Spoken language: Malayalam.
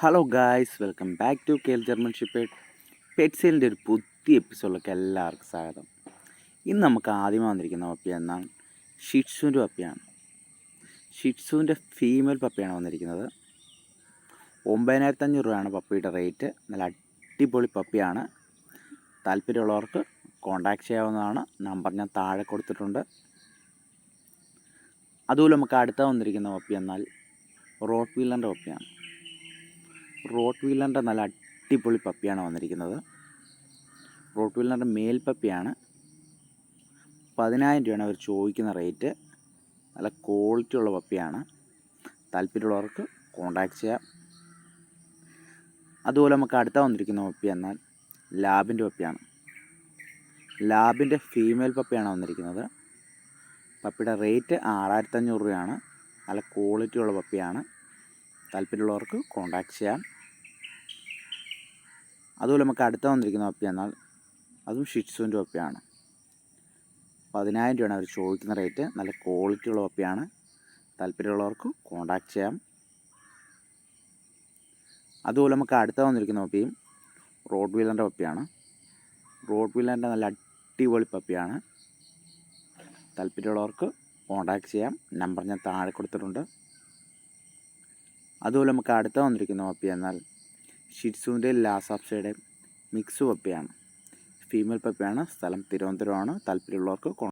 Hello guys welcome back to KL shepherd പെറ്റ്സെയിലിന്റെ ഒരു പുതിയ എപ്പിസോഡിലേക്ക് എല്ലാവർക്കും സ്വാഗതം. ഇന്ന് നമുക്ക് ആദ്യം വന്നിരിക്കുന്ന പപ്പി എന്നാണ് ഷിറ്റ്സുവിന്റെ പപ്പിയാണ് ഷിറ്റ്സുവിന്റെ ഫീമെയിൽ പപ്പിയാണ് വന്നിരിക്കുന്നത്. ഒമ്പതിനായിരത്തി അഞ്ഞൂറ് രൂപയാണ് പപ്പിയുടെ റേറ്റ് നല്ല അടിപൊളി പപ്പിയാണ് താല്പര്യമുള്ളവർക്ക് കോൺടാക്ട് ചെയ്യാവുന്നതാണ്. നമ്പർ ഞാൻ താഴെ കൊടുത്തിട്ടുണ്ട്. അതുപോലെ നമുക്ക് അടുത്ത വന്നിരിക്കുന്ന പപ്പി എന്നാൽ റോഡ് വീലറിന്റെ പപ്പിയാണ് റോട്ട് വീലറിന്റെ നല്ല അടിപൊളി പപ്പിയാണ് വന്നിരിക്കുന്നത്. റോട്ട് വീലറിന്റെ മേൽ പപ്പിയാണ്. പതിനായിരം രൂപയാണ് അവർ ചോദിക്കുന്ന റേറ്റ്. നല്ല ക്വാളിറ്റി ഉള്ള പപ്പിയാണ്. താല്പര്യമുള്ളവർക്ക് കോണ്ടാക്ട് ചെയ്യാം. അതുപോലെ നമുക്ക് അടുത്ത വന്നിരിക്കുന്ന പപ്പി എന്നാൽ ലാബിന്റെ പപ്പിയാണ്. ലാബിന്റെ ഫീമെയിൽ പപ്പിയാണ് വന്നിരിക്കുന്നത്. പപ്പിയുടെ റേറ്റ് ആറായിരത്തഞ്ഞൂറ് രൂപയാണ്. നല്ല ക്വാളിറ്റി ഉള്ള പപ്പിയാണ്. താല്പര്യമുള്ളവർക്ക് കോണ്ടാക്ട് ചെയ്യാം. അതുപോലെ നമുക്ക് അടുത്ത വന്നിരിക്കുന്ന പപ്പി എന്നാൽ അതും ഷിറ്റ്സുവിന്റെ പപ്പിയാണ് പതിനായിരം രൂപയാണ് അവർ ചോദിക്കുന്ന റേറ്റ്. നല്ല ക്വാളിറ്റി ഉള്ള പപ്പിയാണ് താല്പര്യമുള്ളവർക്ക് കോണ്ടാക്ട് ചെയ്യാം. അതുപോലെ നമുക്ക് അടുത്ത വന്നിരിക്കുന്ന പപ്പിയും റോഡ് വീലറിന്റെ പപ്പിയാണ് റോഡ് വീലറിന്റെ നല്ല അടിപൊളി പപ്പിയാണ്. താല്പര്യമുള്ളവർക്ക് കോണ്ടാക്ട് ചെയ്യാം. നമ്പർ ഞാൻ താഴെ കൊടുത്തിട്ടുണ്ട്. അതുപോലെ നമുക്ക് അടുത്ത വന്നിരിക്കുന്ന പപ്പി എന്നാൽ ഷിറ്റ്സുവിന്റെ ലാസാപ്സയുടെ മിക്സ് പപ്പിയാണ്. ഫീമെയിൽ പപ്പിയാണ്. സ്ഥലം തിരുവനന്തപുരമാണ്. താല്പര്യമുള്ളവർക്ക്